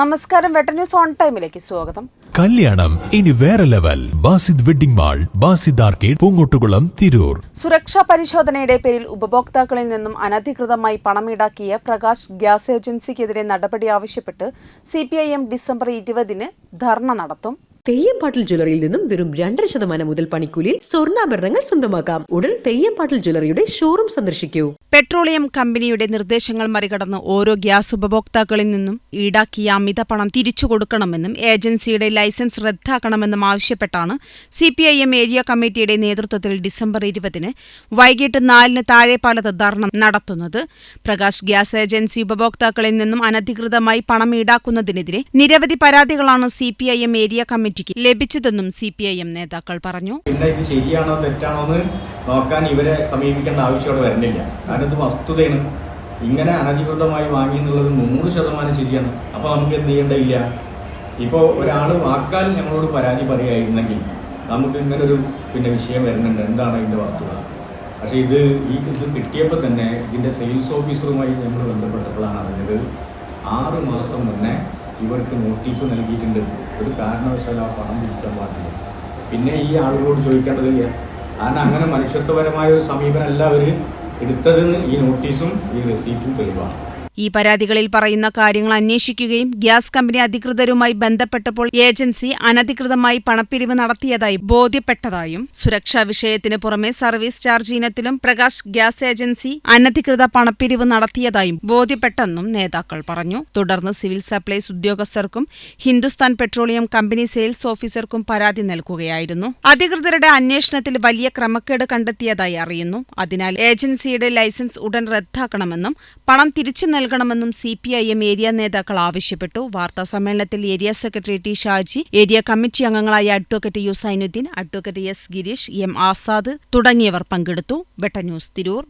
നമസ്കാരം വെട്ട news on ടൈമിലേക്ക് സ്വാഗതം. കല്യാണം ഇനി വേറെ level. Basid wedding mall Basid arcade Poongottukulam Tirur. സുരക്ഷാ പരിശോധനയുടെ പേരിൽ ഉപഭോക്താക്കളിൽ നിന്നും അനധികൃതമായി പണം ഈടാക്കിയ പ്രകാശ് ഗ്യാസ് ഏജൻസിക്കെതിരെ നടപടി ആവശ്യപ്പെട്ട് സി ഡിസംബർ ഇരുപതിന് ധർണ നടത്തും. തെയ്യംപാട്ടിൽ ജ്വല്ലറിയിൽ നിന്നും വെറും രണ്ടര ശതമാനം മുതൽ പണിക്കൂലിയിൽ സ്വർണാഭരണങ്ങൾ സ്വന്തമാക്കാം. ഉടൻ തെയ്യംപാട്ടിൽ ജ്വല്ലറിയുടെ ഷോറൂം സന്ദർശിക്കൂ. പെട്രോളിയം കമ്പനിയുടെ നിർദ്ദേശങ്ങൾ മറികടന്ന് ഓരോ ഗ്യാസ് ഉപഭോക്താക്കളിൽ നിന്നും ഈടാക്കിയ അമിത പണം തിരിച്ചു കൊടുക്കണമെന്നും ഏജൻസിയുടെ ലൈസൻസ് റദ്ദാക്കണമെന്നും ആവശ്യപ്പെട്ടാണ് സിപിഐഎം ഏരിയ കമ്മിറ്റിയുടെ നേതൃത്വത്തിൽ ഡിസംബർ ഇരുപതിന് വൈകിട്ട് നാലിന് താഴെപ്പാലത്ത് ധർണ നടത്തുന്നത്. പ്രകാശ് ഗ്യാസ് ഏജൻസി ഉപഭോക്താക്കളിൽ നിന്നും അനധികൃതമായി പണം ഈടാക്കുന്നതിനെതിരെ നിരവധി പരാതികളാണ് സിപിഐഎം ഏരിയ കമ്മിറ്റിക്ക് ലഭിച്ചതെന്നും സി പി ഐ എം നേതാക്കൾ പറഞ്ഞു. പിന്നെ ഇത് ശരിയാണോ തെറ്റാണോ എന്ന് നോക്കാൻ ഇവരെ സമീപിക്കേണ്ട ആവശ്യമോടെ വരുന്നില്ല കാരണം ഇത് വസ്തുതയാണ്. ഇങ്ങനെ അനധികൃതമായി വാങ്ങി എന്നുള്ളത് നൂറ് ശതമാനം ശരിയാണ്. അപ്പൊ നമുക്ക് എന്ത് ചെയ്യേണ്ടതില്ല? ഇപ്പോ ഒരാൾ വാക്കാൽ ഞങ്ങളോട് പരാതി പറയുകയായിരുന്നെങ്കിൽ നമുക്ക് ഇങ്ങനെ ഒരു പിന്നെ വിഷയം വരുന്നുണ്ട്. എന്താണ് ഇതിന്റെ വസ്തുത? പക്ഷെ ഇത് ഈ ഇത് കിട്ടിയപ്പോൾ തന്നെ ഇതിന്റെ സെയിൽസ് ഓഫീസറുമായി ഞങ്ങൾ ബന്ധപ്പെട്ടപ്പോഴാണ് അറിഞ്ഞത്. ആറ് മാസം മുന്നേ ഇവർക്ക് നോട്ടീസ് നൽകിയിട്ടുണ്ട്. ഒരു കാരണവശാലും ആ പണം തിരിക്കാൻ പാടില്ല. പിന്നെ ഈ ആളുകളോട് ചോദിക്കേണ്ടതില്ല കാരണം അങ്ങനെ മനുഷ്യത്വപരമായ ഒരു സമീപനമല്ല അവർ എടുത്തതെന്ന് ഈ നോട്ടീസും ഈ റെസീപ്റ്റും തെളിവാണ്. ഈ പരാതികളിൽ പറയുന്ന കാര്യങ്ങൾ അന്വേഷിക്കുകയും ഗ്യാസ് കമ്പനി അധികൃതരുമായി ബന്ധപ്പെട്ടപ്പോൾ ഏജൻസി അനധികൃതമായി പണപ്പിരിവ് നടത്തിയതായി ബോധ്യപ്പെട്ടതായും സുരക്ഷാ വിഷയത്തിന് പുറമെ സർവീസ് ചാർജ് ഇനത്തിലും പ്രകാശ് ഗ്യാസ് ഏജൻസി അനധികൃത പണപ്പിരിവ് നടത്തിയതായും ബോധ്യപ്പെട്ടെന്നും നേതാക്കൾ പറഞ്ഞു. തുടർന്ന് സിവിൽ സപ്ലൈസ് ഉദ്യോഗസ്ഥർക്കും ഹിന്ദുസ്ഥാൻ പെട്രോളിയം കമ്പനി സെയിൽസ് ഓഫീസർക്കും പരാതി നൽകുകയായിരുന്നു. അധികൃതരുടെ അന്വേഷണത്തിൽ വലിയ ക്രമക്കേട് കണ്ടെത്തിയതായി അറിയുന്നു. അതിനാൽ ഏജൻസിയുടെ ലൈസൻസ് ഉടൻ റദ്ദാക്കണമെന്നും പണം തിരിച്ചു നൽകണമെന്നും C P I M area നേതാക്കൾ ആവശ്യപ്പെട്ടു. വാർത്താ സമ്മേളനത്തിൽ area secretary T Shaji area committee അംഗങ്ങളായ advocate U Zainuddin advocate S Girish M Azad തുടങ്ങിയവർ പങ്കെടുത്തു. വെട്ടന്യൂസ് തിരൂർ.